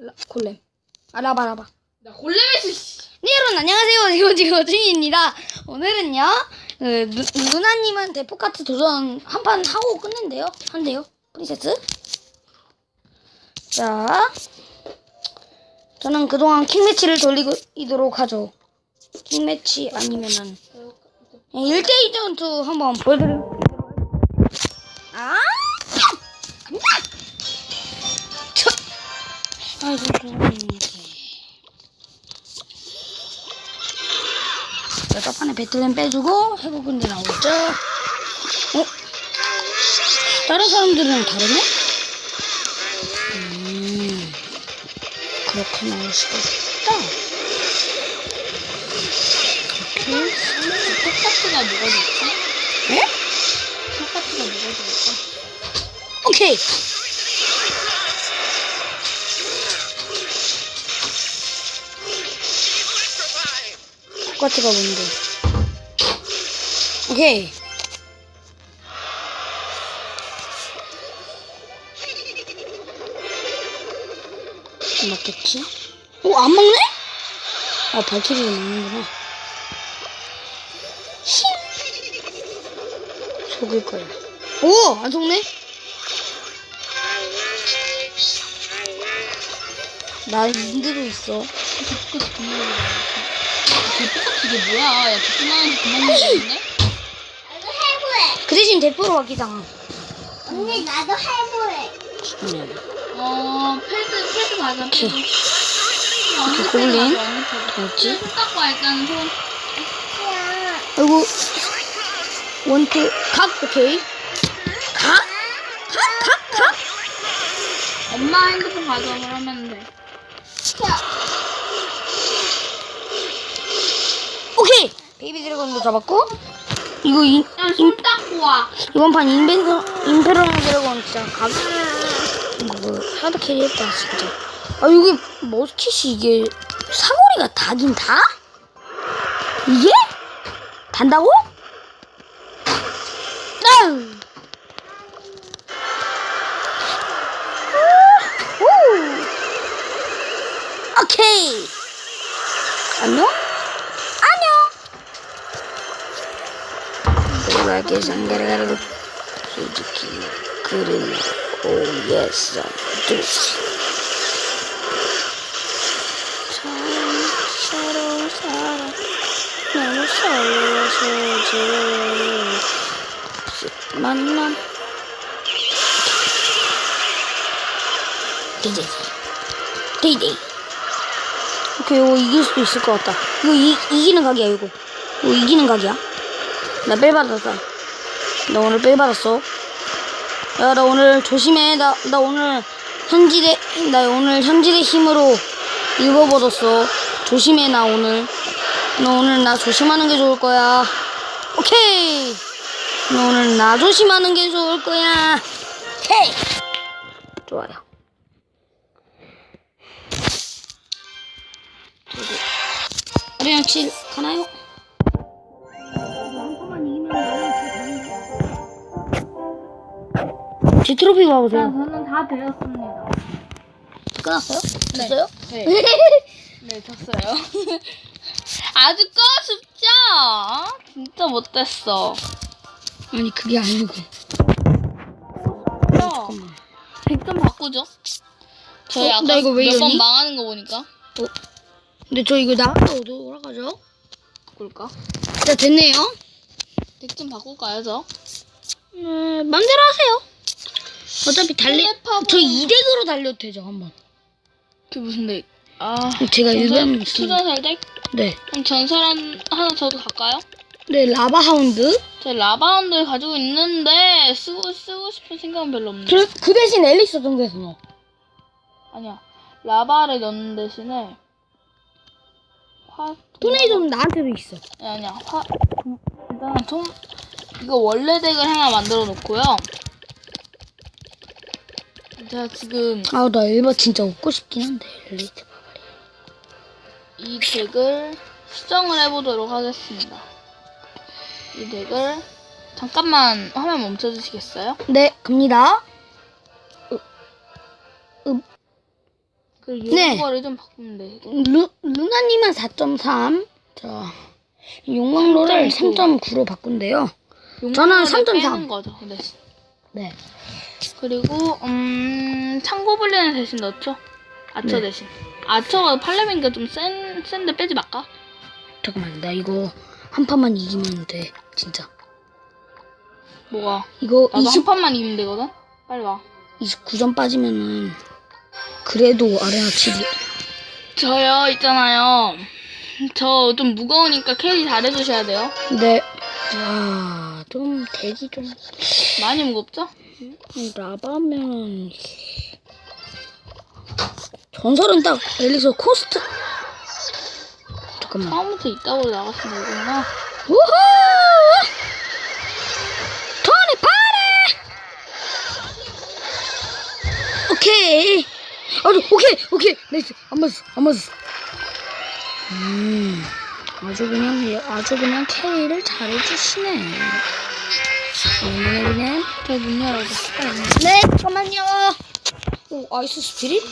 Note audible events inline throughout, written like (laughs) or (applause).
라, 골렘. 아, 라바, 라바. 나 골렘에서 씨. 네, 여러분, 안녕하세요. (laughs) 지금 어중입니다. 오늘은요, 그, 누, 누나님은 대포카트 도전 한 판 하고 끝낸대요. 한대요. 프린세스. 자, 저는 그동안 킹매치를 돌리도록 하죠. 킹매치 아니면은, 1대2 전투 한번 보여드릴게요. 아! 899원인데. 자, 첫판에 배틀램 빼주고 회복근대 나오죠. 어? 다른 사람들은 다르네? 음, 그렇게 나올 수도 있다. 이렇게. 똑같이가 누가 됐지? 예? 똑같이가 누가 됐지? 오케이! 똑같이가 뭔데? 오케이. 먹겠지? 오, 안 먹네? 아, 발키리가 먹는구나. 힝! 속을 거야. 오! 안 속네? 나 인드도 있어. 똑같이 그만 먹어. 똑같 이 이게 뭐야? 야, 그만해서 그만 먹었네? 나도 해보해. 그 대신 대포로 바뀌잖아. 언니 나도 해보해. 네. 어, 패드, 패드 맞아, 패드. 오케이. 어느 패드. 뭐지? 손 닦고 일단 손. 야, 아이고. 원투, 각, 오케이. 각? 각, 각, 각? 엄마 핸드폰 가져와 그러면 돼. 오케이! 베이비 드래곤도 잡았고. 이거 이, 야, 손 닦고 와. 이번 판 인벤, 인페로나 드래곤 진짜 각. 이거 하드 캐리했다, 진짜. 아, 여기 머스킷이 이게 사거리가 다긴 다? 이게? 단다고? 아우! 우! 오케이. 안녕? 안녕. 노랗게 상가라가로 솔직히 그림 오 예스 두스 참 새로운 사람 너무 설레서지 만남. 데이데이 데이데이 오케이 이거 이길 수도 있을 것 같다. 이거 이, 이기는 각이야 이거. 이거 이기는 각이야. 나 뺄 받았다 나 오늘 뺄 받았어. 야 나 오늘 조심해. 나, 나 오늘 현질의 나 오늘 현질의 힘으로 입어버렸어. 조심해 나 오늘. 너 오늘 나 조심하는 게 좋을 거야. 오케이! 너 오늘 나 조심하는 게 좋을 거야. 오케이! 좋아요. 저기. 아리랑 7 가나요? 제 트로피 자, 봐보세요. 저는 다 드렸습니다. 끝났어요? 네. 됐어요? 네. 네, 졌어요. (laughs) (laughs) 아주 꺼쉽죠? 진짜 못됐어. 아니 그게 아니고. 야, 잠깐만. 100점 바꾸죠? 저희 어, 아까 나 이거 왜 몇 번 이러니? 망하는 거 보니까. 근데 저 이거 나가서 돌아가죠? 바꿀까? 자 됐네요. 100점 바꿀까요, 저? 음, 맘대로 하세요. 어차피 달리 슬래퍼 저 2덱으로 달려도 되죠 한번. 그게 무슨 덱? 아, 제가 일반 수전 살 덱? 네. 그럼 전설 한, 하나 저도 갈까요? 네 라바 하운드. 저 라바운드 가지고 있는데 쓰고 쓰고 싶은 생각은 별로 없네. 그, 그 대신 앨리스 정도에서 넣어. 아니야. 라바를 넣는 대신에 화 토네이도는 나한테도 있어. 아니, 아니야. 화 일단은 통 이거 원래 덱을 하나 만들어 놓고요. 제가 지금 아 나 일바 진짜 웃고 싶긴 한데 엘리트. 이 덱을 수정을 해보도록 하겠습니다. 이 덱을 잠깐만 화면 멈춰주시겠어요? 네 갑니다. 그 네. 요거를 좀 바꾸면 돼. 루, 루나님은 4.3. 자, 용광로를 3.9로 바꾼대요. 저는 용량을 3.3. 빼는 거죠. 네. 네. 그리고 음 창고블리는 대신 넣죠. 아처 네. 대신. 아처가 팔레민가 좀 센 센데 빼지 말까? 잠깐만, 나 이거 한 판만 이기면 돼. 진짜. 뭐가? 이거 나도 20, 한 판만 이기면 되거든. 빨리 와. 29점 빠지면은 그래도 아레나 7이. 저요 있잖아요. 저 좀 무거우니까 캐리 잘해주셔야 돼요. 네. 자, 좀 대기 좀. 많이 무겁죠? 라바면 전설은 딱 엘리서 코스트. 잠깐만. 처음부터 이따구로 나갔으면 되구나. 우후! 토니 파리! 오케이. 아주 오케이 오케이 나이스 안 맞았어 안 맞았어. 음 아주 그냥 예, 아주 그냥 캐리를 잘해주시네. 네, 그냥 저문 열어줘. 네 잠깐만요. 오 아이스 스피릿?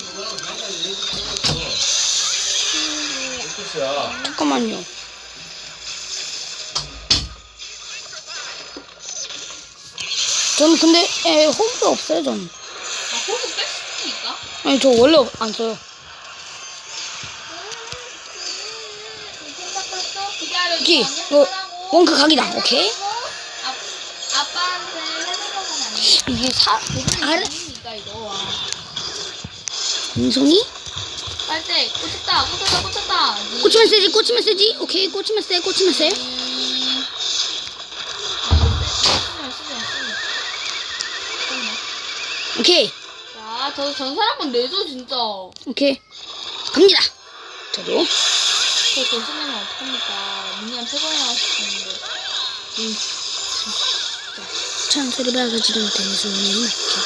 잠깐만요. 저는 근데 에, 호흡이 없어요 전. 아, 뺄 수도? 아니 저 원래 없- 안 써요. 기다려. 여기 어, 원크 각이다. 오케이. 이게 사 아래 아니니까 이거 와. 음성이 빨대 꽂혔다 꽂혔다 꽂혔다. 꽂히면 세지 꽂히면 세지. 오케이 꽂히면 세 꽂히면 세. 음... 오케이 야, 저 전설 한번 내줘 진짜. 오케이 갑니다. 저도 저 전설내면 어떡합니까? 미니언 패거리 나왔었는데. 음, 찬소리 밝아지는 대수님 맞죠.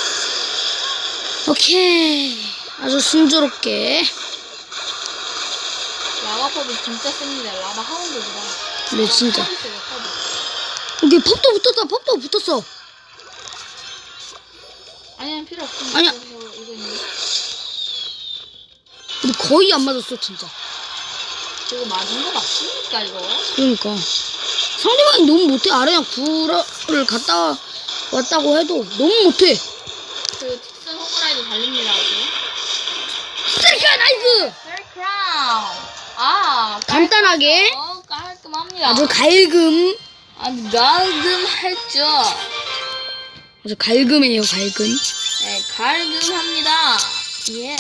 오케이 아주 순조롭게 라바법이 진짜 셉니다. 라바 하운드보다. 네 진짜. 이게 pop도 붙었다 pop도 붙었어. 아니야 필요 없습니다. 아니야. 근데 거의 안 맞았어 진짜. 이거 맞은 거 맞습니까 이거? 그러니까 상대방이 너무 못해 아레나 9를 갔다 왔다고 해도 너무 못해. 그 틱슨 호그라이드 달립니다. 스트라이크 나이스. 셀크라운. 아 간단하게 깔끔하죠? 깔끔합니다. 아주 갈금 아주 깔끔했죠. 아주 갈금해요 갈금. 네, 갈금합니다. 예.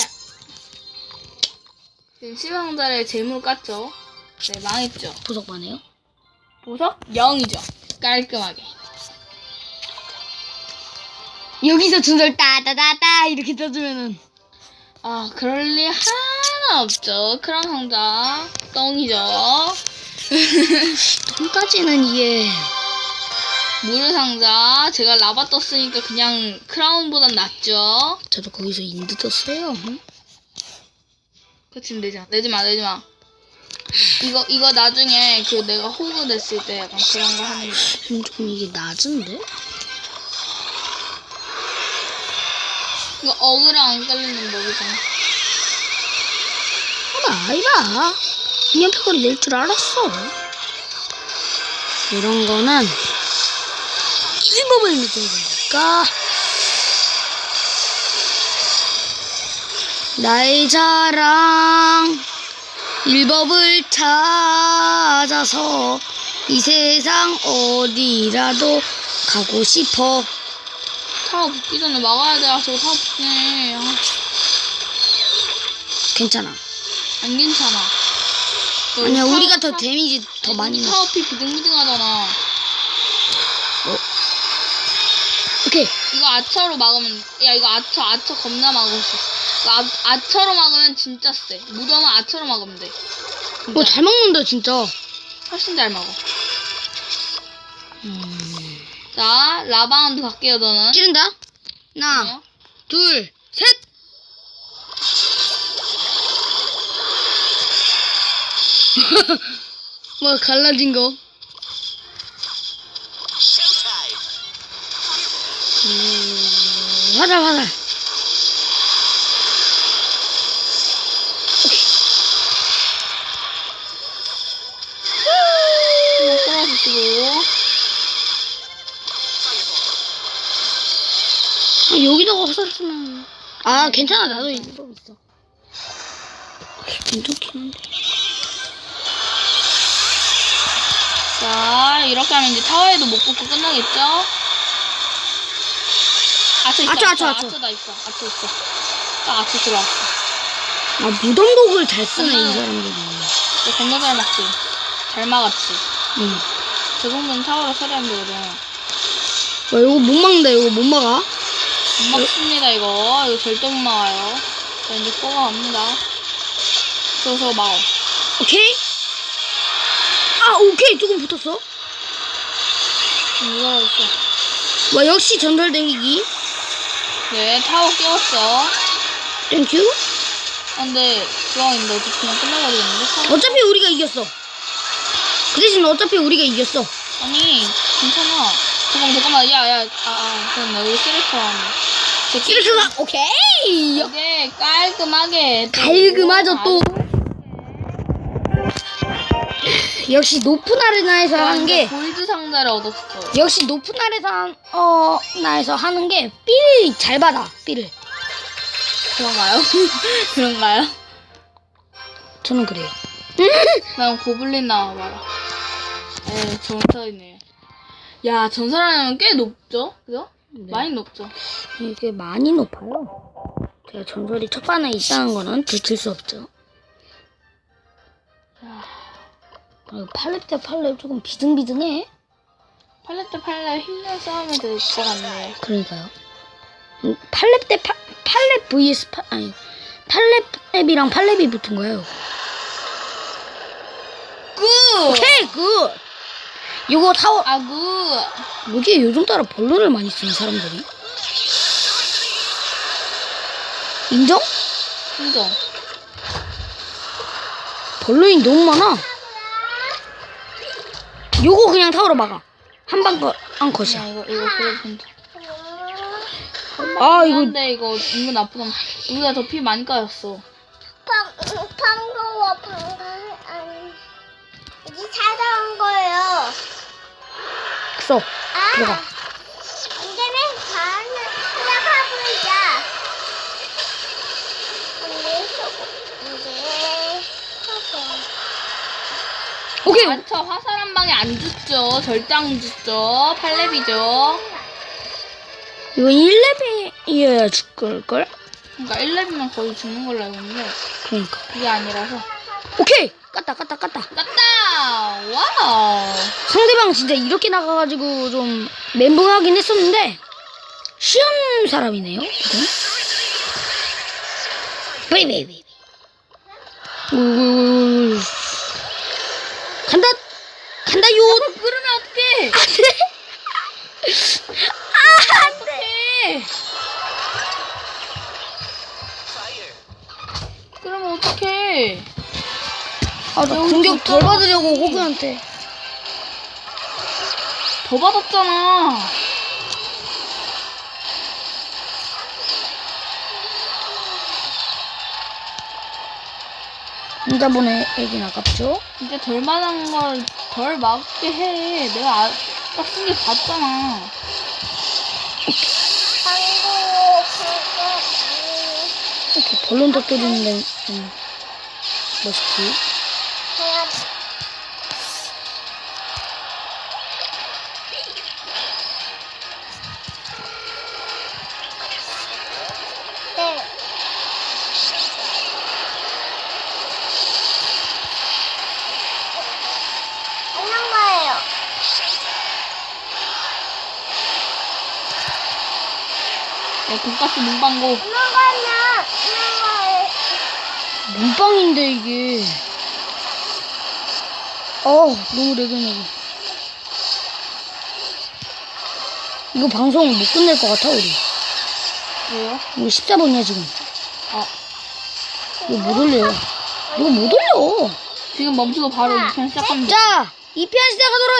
지금 시황자의 재물 깠죠? 네, 망했죠. 보석 반해요. 보석 0이죠. 깔끔하게. 여기서 준설 따다다다 이렇게 떠주면은 아, 그럴 리 하나 없죠. 크라운 상자 똥이죠. (laughs) 돈까지는 이해. 무료 상자 제가 라바 떴으니까 그냥 크라운보단 낫죠. 저도 거기서 인드 떴어요. 그 지금 내지 마, 내지 마, 내지 마. 이거 이거 나중에 그 내가 호그 됐을 때 약간 그런 거 하는 거. 좀, 좀 이게 낮은데? 이거 어그로 안 깔리는 법이잖아. 봐봐, 아이봐. 그냥 패거리 낼 줄 알았어. 이런 거는 일법을 믿어야 되니까. 나의 자랑 일법을 찾아서 이 세상 어디라도 가고 싶어. 타워 붙기 전에 막아야 돼. 아, 저거 타워 붙네. 아, 괜찮아. 안 괜찮아. 너 아니야, 타워 우리가 더 타- 데미지 더 많이 우리 넣어. 타워 피 비등비등하잖아. 오케이. 이거 아처로 막으면 야 이거 아처 아처 겁나 막을 수 있어. 이거 아, 아처로 막으면 진짜 세. 무덤은 아처로 막으면 돼. 진짜 어, 잘 먹는다, 진짜. 훨씬 잘 막어. 음. 자 라바운드 갈게요 저는. 찌른다. 하나, 아니요? 둘, 셋. (laughs) 뭐 갈라진 거. 음, 화살 화살. 아, 괜찮아. 나도 이거 있어. 괜찮긴 한데. 자, 이렇게 하면 이제 타워에도 못 붙고 끝나겠죠? 아처 있어. 아처, 아처, 아처. 아처 다 있어. 아처 있어. 딱 아처 들어왔어. 아, 무덤독을 잘 쓰네, 이 음. 사람들이. 이거 겁나 잘 막지. 잘 막았지. 응. 저 정도는 타워로 처리하면 되거든. 와, 이거 못 막는다, 이거 못 막아. 못 막습니다, 이거. 이거 절대 못 막아요. 자, 이제 꼬가 갑니다. 저서 막어. 오케이? 아, 오케이. 조금 붙었어. 이거 있어. 와, 역시 전설 대기기. 네, 타워 깨웠죠. 땡큐. 아, 근데, 중앙인데 어차피 그냥 끝나버리겠는데? 타워? 어차피 우리가 이겼어. 그 대신 어차피 우리가 이겼어. 아니, 괜찮아. 잠깐만, 잠깐만. 야, 야, 아, 아, 그럼 나 여기 제 이렇게가 오케이. 이게 깔끔하게. 또 깔끔하죠, 또. (laughs) 역시 높은 아레나에서 하는 게 골드 상자를 얻었어. 역시 높은 아래서 한, 어, 나에서 하는 게삘잘 받아. 삘을. 그런가요? (laughs) 그런가요? 저는 그래요. 난 고블린 나와봐라. 에, 전설이네. 야, 전설하면 꽤 높죠? 그죠? 네. 많이 높죠? 이게 많이 높아요. 제가 전설이 첫 반에 있다는 거는 들킬 수 없죠. 아, 팔렙 대 팔렙 조금 비등비등해. 팔렙 대 팔렙 힘든 싸움이 될 것 같네. 그러니까요. 음, 팔렙 대 파, 팔렙 vs 파, 아니 팔렙이랑 팔렙이 붙은 거예요. 굿! 오케이 굿. 이거 타워 아, 굿! 뭐지 요즘 따라 본론을 많이 쓰는 사람들이. 인정? 인정. 본론이 너무 많아. 요거 그냥 타워로 막아. 한방안 야, 컷이야. 이거, 이거 그래 본다. 아 이거 근데 이거 은근 나쁘다. 우리가 더 피 많이 까였어. 써. 아. 들어가. 이제는 가는 그냥 가보자. 근데 저거 이제 하고. 오케이. 아차 화살 한 방에 안 죽죠. 절대 안 죽죠. 팔렙이죠. 이거 1레벨이어야 죽을 걸? 그러니까 1렙이면 거의 죽는 걸로 알고 있는데 그러니까. 그게 아니라서. 오케이. 깠다 깠다 깠다. 깠다! 와우! 상대방 진짜 이렇게 나가가지고 좀 멘붕하긴 했었는데 쉬운 사람이네요. 베이베이베이. 우 간다 간다요. 그러면 어떡해! 안돼. 아 안돼. 어떡해! 그러면 어떡해! 아 나 공격 덜 받으려고 호그한테. 더 받았잖아! 혼자 보내 애긴 아깝죠? 이제 덜 만한 걸덜 막게 해. 내가 아까 쓴게 봤잖아. 이렇게 벌론 터뜨리는데 좀 멋있지. 야, 돈가스 문방구. 거예요. 문빵인데 이게. 어 너무 레전하고. 이거 방송 못 끝낼 것 같아 우리. 왜요? 이거 14번이야 지금. 아, 이거 못 올려요. 이거 못 올려. 지금 멈추고 바로 2편 시작합니다. 자, 2편 시작하도록